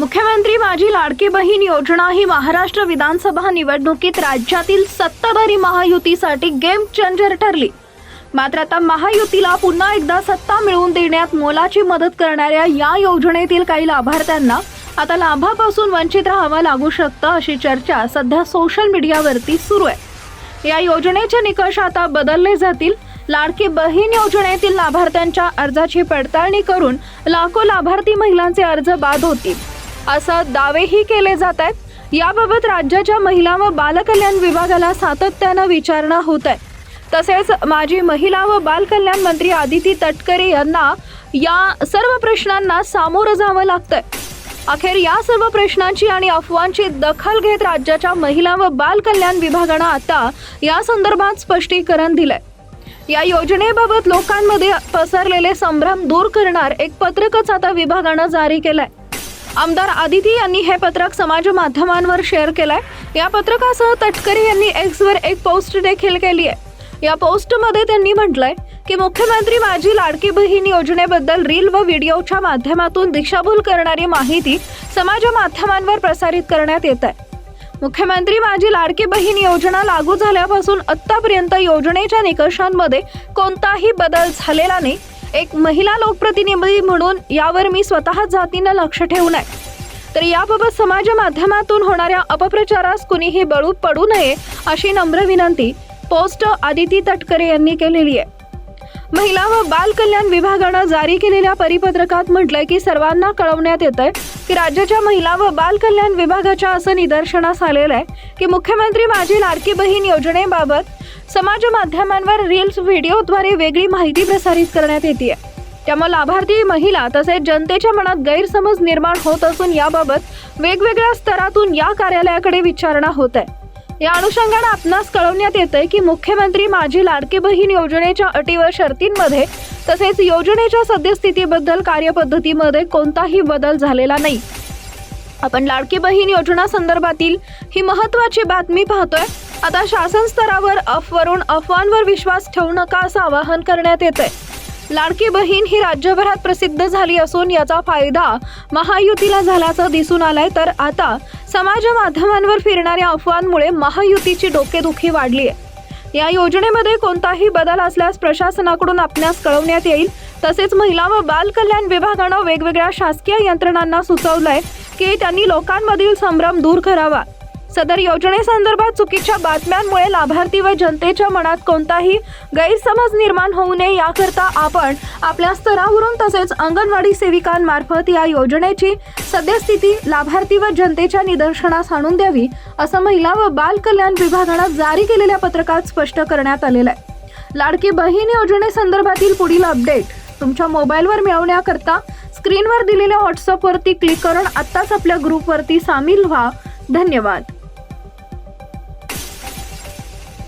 मुख्यमंत्री माझी लाडकी बहीण योजना ही महाराष्ट्र विधानसभा निवडणुकीत राज्यातील सत्ताधारी महायुतीसाठी गेम चेंजर ठरली. मात्र आता महायुतीला पुन्हा एकदा सत्ता मिळवून देण्यात मोलाची मदत करणाऱ्या या योजनेतील काही लाभार्थ्यांना आता लाभापासून वंचित राहावं लागू शकतं अशी चर्चा सध्या सोशल मीडियावरती सुरू आहे. या योजनेचे निकष आता बदलले जातील. लाडकी बहीण योजनेतील लाभार्थ्यांच्या अर्जाची पडताळणी करून लाखो लाभार्थी महिलांचे अर्ज बाद होतील. असं दावेही केले जात आहेत. याबाबत राज्याच्या महिला व बालकल्याण विभागाला सातत्यानं विचारणा होत आहे. तसेच माजी महिला व बालकल्याण मंत्री आदिती तटकरे यांना या सर्व प्रश्नांना सामोरं जावं लागतंय. अखेर या सर्व प्रश्नांची आणि अफवांची दखल घेत राज्याच्या महिला व बालकल्याण विभागानं आता या संदर्भात स्पष्टीकरण दिलंय. या योजनेबाबत लोकांमध्ये पसरलेले संभ्रम दूर करणार एक पत्रकच आता विभागानं जारी केलंय. आमदार आदिती यांनी हे पत्रक समाज माध्यमांवर शेअर केलंय. या पत्रकासह तटकरे यांनी एक्सवर एक पोस्ट देखील केली आहे. या पोस्टमध्ये त्यांनी म्हटलंय की मुख्यमंत्री माझी लाडकी बहीण योजनेबद्दल रील व व्हिडिओच्या माध्यमातून दिशाभूल करणारी माहिती समाज माध्यमांवर प्रसारित करण्यात येत आहे. मुख्यमंत्री माझी लाडकी बहीण योजना लागू झाल्यापासून आत्तापर्यंत योजनेच्या निकषांमध्ये कोणताही बदल झालेला नाही. एक महिला लोकप्रतिनिधी म्हणून यावर मी स्वतः जातीनं लक्ष ठेवून आहे. तर याबाबत समाज माध्यमातून होणाऱ्या अपप्रचारास कुणीही बळू पडू नये अशी नम्र विनंती पोस्ट आदिती तटकरे यांनी केलेली आहे. महिला व बाल कल्याण विभागानं जारी केलेल्या परिपत्रकात म्हटलंय की सर्वांना कळवण्यात येत आहे की राज्याच्या महिला व बाल कल्याण विभागाच्या असं निदर्शनास आलेलं आहे की मुख्यमंत्री माझी लाडकी बहीण योजनेबाबत समाज माध्यमांवर रील्स व्हिडिओद्वारे वेगळी माहिती प्रसारित करण्यात येते त्यामुळे लाभार्थी महिला तसेच जनतेच्या मनात गैरसमज निर्माण होत असून याबाबत वेगवेगळ्या स्तरातून या कार्यालयाकडे विचारणा होत आहे. या अनुषंगाने आपणास कळवण्यात येतंय की मुख्यमंत्री माझी लाडकी बहीण योजनेच्या अटी व शर्तींमध्ये तसेच योजनेच्या सद्यस्थितीबद्दल कार्यपद्धतीमध्ये कोणताही बदल झालेला नाही. आपण लाडकी बहीण योजना संदर्भातील ही महत्वाची बातमी पाहतोय. आता शासन स्तरावर अफवरून अफवांवर विश्वास ठेवू नका असं आवाहन करण्यात येत आहे लाडकी बहीण ही राज्यभरात प्रसिद्ध झाली असून याचा फायदा महायुतीला झाल्याचं दिसून आलंय. तर आता समाज माध्यमांवर फिरणाऱ्या अफवांमुळे महायुतीची डोकेदुखी वाढली आहे. या योजनेमध्ये कोणताही बदल असल्यास प्रशासनाकडून आपल्यास कळवण्यात येईल. तसेच महिला व बाल कल्याण विभागानं वेगवेगळ्या शासकीय यंत्रणांना सुचवलंय की त्यांनी लोकांमधील संभ्रम दूर करावा. सदर योजनेसंदर्भात चुकीच्या बातम्यांमुळे लाभार्थी व जनतेच्या मनात कोणताही गैरसमज निर्माण होऊ नये याकरता आपण आपल्या स्तरावरून तसेच अंगणवाडी सेविकांमार्फत या योजनेची सद्यस्थिती लाभार्थी व जनतेच्या निदर्शनास आणून द्यावी असं महिला व बाल कल्याण विभागानं जारी केलेल्या पत्रकात स्पष्ट करण्यात आलेलं आहे. लाडकी बहीण योजनेसंदर्भातील पुढील अपडेट तुमच्या मोबाईलवर मिळवण्याकरता स्क्रीनवर दिलेल्या व्हॉट्सअपवरती क्लिक करून आत्ताच आपल्या ग्रुपवरती सामील व्हा. धन्यवाद.